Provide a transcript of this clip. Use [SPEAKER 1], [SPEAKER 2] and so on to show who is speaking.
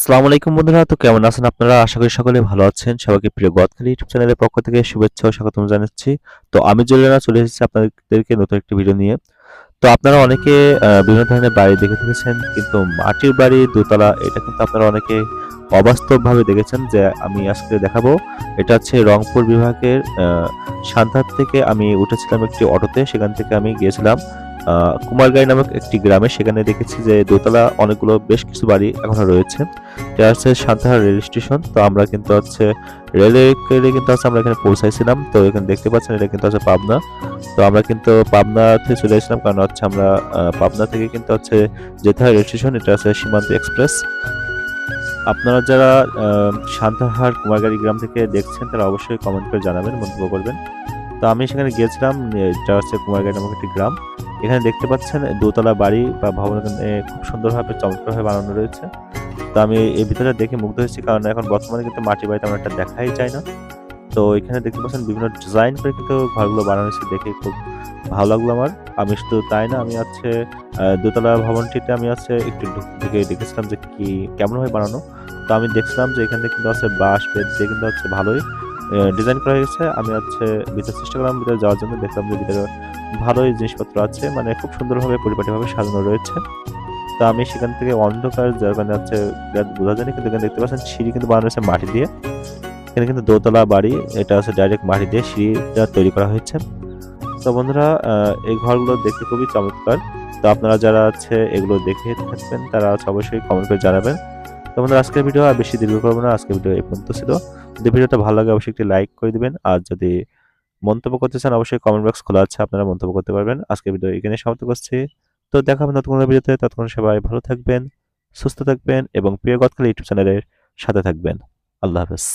[SPEAKER 1] আসসালামু আলাইকুম বন্ধুরা তো কেমন আছেন আপনারা? আশা করি সকলে ভালো আছেন। সবাইকে প্রিয় গদখালি ইউটিউব চ্যানেলের পক্ষ থেকে শুভেচ্ছা ও স্বাগতম জানাচ্ছি। তো আমি জলিনা চলে এসেছি আপনাদেরকে নতুন একটি ভিডিও নিয়ে। তো আপনারা অনেকে বিভিন্ন ধরনের বাড়ি দেখে থেকেছেন কিন্তু মাটির বাড়ি দোতলা এটা কিন্তু আপনারা অনেকে অবাস্তবভাবে দেখেছেন যে আমি আজকে দেখাবো। এটা হচ্ছে রংপুর বিভাগের আহ, সান্তাহার থেকে আমি উঠেছিলাম একটি অটোতে সেখান থেকে আমি গিয়েছিলাম। কুমারগাঁই নামক একটি গ্রামে সেখানে দেখেছি যে দোতলা অনেকগুলো বেশ কিছু বাড়ি এখনও রয়েছে। এটা হচ্ছে সান্তাহার রেল স্টেশন। তো আমরা কিন্তু হচ্ছে রেলে কিন্তু হচ্ছে আমরা এখানে পৌঁছাইছিলাম। তো এখানে দেখতে পাচ্ছেন এটা কিন্তু হচ্ছে পাবনা। তো আমরা কিন্তু পাবনাতে চলে এসেছিলাম কারণ হচ্ছে আমরা পাবনা থেকে কিন্তু হচ্ছে যেতে হয় রেল স্টেশন। এটা হচ্ছে সীমান্ত এক্সপ্রেস। আপনারা যারা সান্তাহার কুমারগাড়ি গ্রাম থেকে দেখছেন, তারা অবশ্যই কমেন্ট করে জানাবেন, মন্তব্য করবেন। তো আমি সেখানে গিয়েছিলাম এটা হচ্ছে কুমারগাড়ি নামক একটি গ্রাম। এখানে দেখতে পাচ্ছেন দোতলা বাড়ি বা ভবন খুব সুন্দরভাবে চমৎকারভাবে বানানো রয়েছে। তো আমি এই ভিতরে দেখে মুগ্ধ হয়েছি কারণ এখন বর্তমানে কিন্তু মাটি বাড়ি তেমন একটা দেখাই যায় না। তো এখানে দেখতে পাচ্ছেন বিভিন্ন ডিজাইন করে কিন্তু ঘরগুলো বানানো হয়েছে দেখে খুব ভালো লাগল আমার। আমি শুধু তাই না আমি আহ, দোতলা ভবনটিতে আমি হচ্ছে একটু ঢুক- দেখেছিলাম যে কি কেমনভাবে বানানো। তো আমি দেখছিলাম যে এখানে কিন্তু হচ্ছে বাঁশ দিয়ে কিন্তু হচ্ছে ভালোই ডিজাইন করা হয়েছে। আমি হচ্ছে ভিতরে চেষ্টা করলাম ভিতরে যাওয়ার জন্য। দেখলাম যে ভিতরে ভালোই জিনিসপত্র আছে মানে খুব সুন্দরভাবে, পরিপাটিভাবে সাজানো রয়েছে। তো আমি সেখান থেকে অন্ধকার যার কারণে হচ্ছে বোঝা- যায়নি, কিন্তু এখানে দেখতে পাচ্ছেন সিঁড়ি কিন্তু বানানো হয়েছে মাটি দিয়ে। এখানে কিন্তু দোতলা বাড়ি, এটা হচ্ছে ডাইরেক্ট মাটি দিয়ে সিঁড়িটা তৈরি করা হয়েছে। তো বন্ধুরা এই ঘরগুলো দেখতে খুবই চমৎকার। তো আপনারা যারা আছে এগুলো দেখে থাকবেন, তারা অবশ্যই কমেন্ট করে জানাবেন। তো বন্ধুরা, আজকের ভিডিও আর বেশি দীর্ঘ করব না। আজকের ভিডিও এই পর্যন্ত ছিল। যদি ভিডিওটা ভালো লাগে, অবশ্যই একটি লাইক করে দিবেন। আর যদি মন্তব্য করতে চান, অবশ্যই কমেন্ট বক্স খোলা আছে, আপনারা মন্তব্য করতে পারবেন। আজকের ভিডিও এখানে সমাপ্ত করছি। তো দেখা হবে নতুন কোনো ভিডিওতে ততক্ষণ সবাই ভালো থাকবেন, সুস্থ থাকবেন এবং প্রিয় গতকাল ইউটিউব চ্যানেলের সাথে থাকবেন। আল্লাহ হাফেজ।